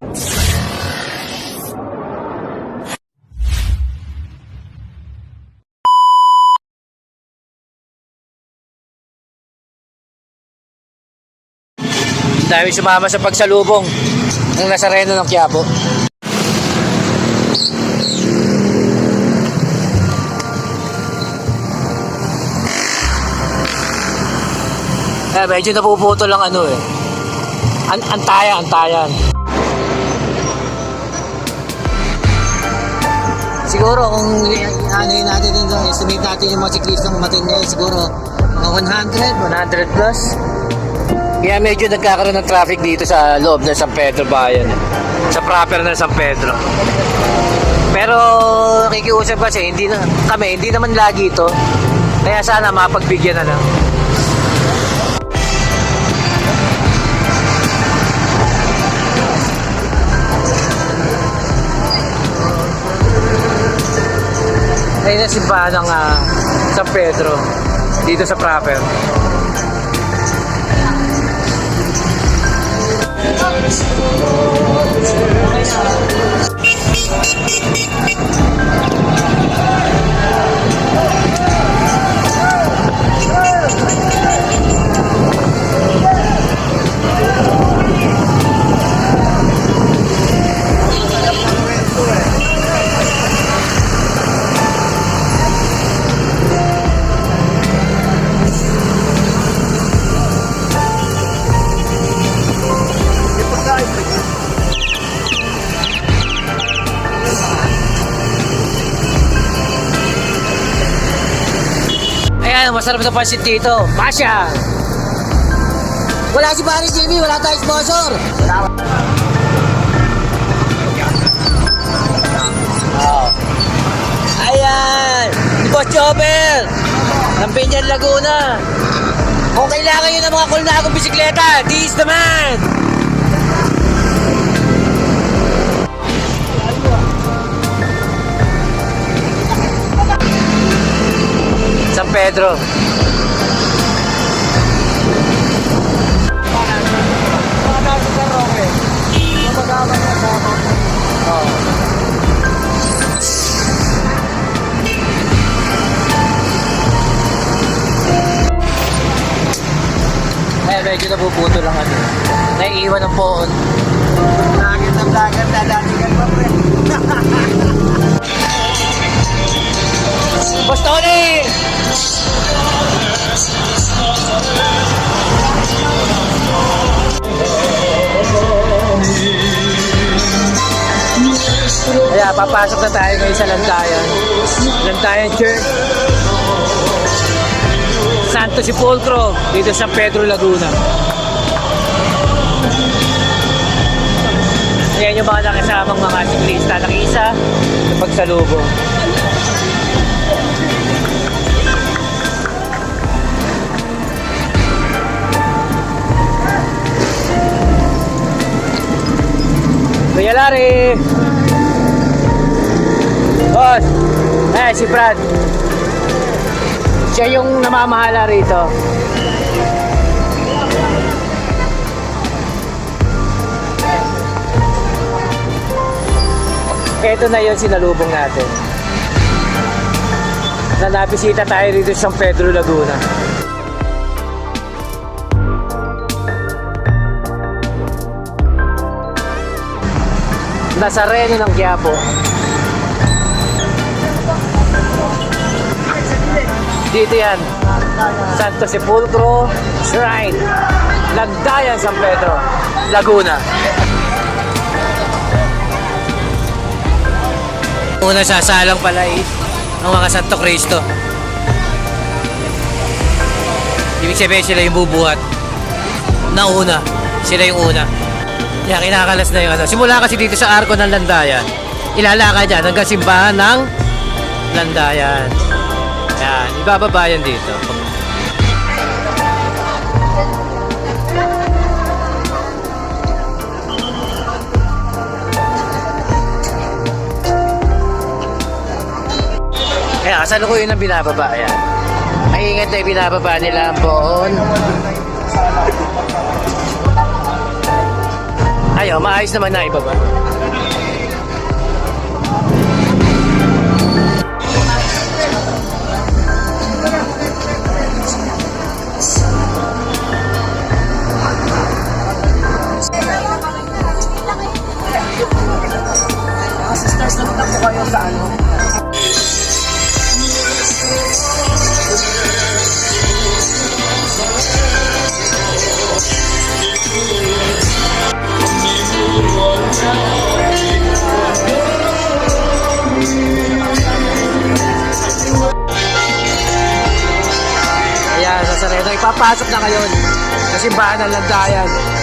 Dahil sumama sa pagsalubong ng Nazareno ng Quiapo. Eh, medyo napuputo lang ano eh. An antayan, antayan. Siguro kung ano yun natin dito, estimate natin yung mga siklistang umatin ngayon, siguro mga 100, 100 plus. Kaya medyo nagkakaroon ng traffic dito sa loob ng San Pedro Bayan. eh. Sa proper ng San Pedro. Pero nakikiusap kasi hindi na kami hindi naman lagi ito. Kaya sana mapagbigyan na lang. Ayun na simbahan ng ah, San Pedro dito sa proper. Ayan, masarap na pansit dito. Masya! Wala si Paris Jimmy, wala tayong sponsor. Ayan! Si Boss Chopper! Ng Pinyan Laguna. Kung kailangan nyo ng mga kulnagong bisikleta, this is the man! Pedro. Eh, medyo napuputo lang ano. Naiiwan ng poon. Vlogger na vlogger, dadatigan pa pre. Boss Tony! Kaya papasok na tayo ngayon sa Lantayan. Lantayan Church. Santo Sepulcro dito sa Pedro Laguna. Ayan yung mga nakasamang mga siklista. Nakisa sa Kuya Larry! Boss! Eh, si Brad. Siya yung namamahala rito. Ito na yon sinalubong natin. Na nabisita tayo rito sa San Pedro Laguna. Nazareno ng Quiapo. Dito yan. Santo Sepulcro Shrine. Lagdayan San Pedro. Laguna. Una sasalang pala is ang mga Santo Cristo. Ibig sabihin sila yung bubuhat. Nauna. Sila yung una. Kaya kinakalas na yung ano. Simula kasi dito sa arko ng Landayan. Ilalakad yan hanggang simbahan ng Landayan. Yan. Ibababa yan dito. Kaya kasalukuyan ang binababa. Ayan. Maingat na binababa nila ang poon. Ay, oh, maayos naman na ibaba. Ayan, sa Sareno. Ipapasok na ngayon. Kasi bahan ng landayan.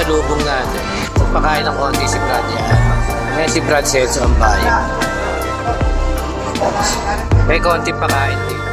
Pagsalubong natin, pakain ng konti si Brad yan. Ayan si Brad Celso ang bayan. May konti pakain din.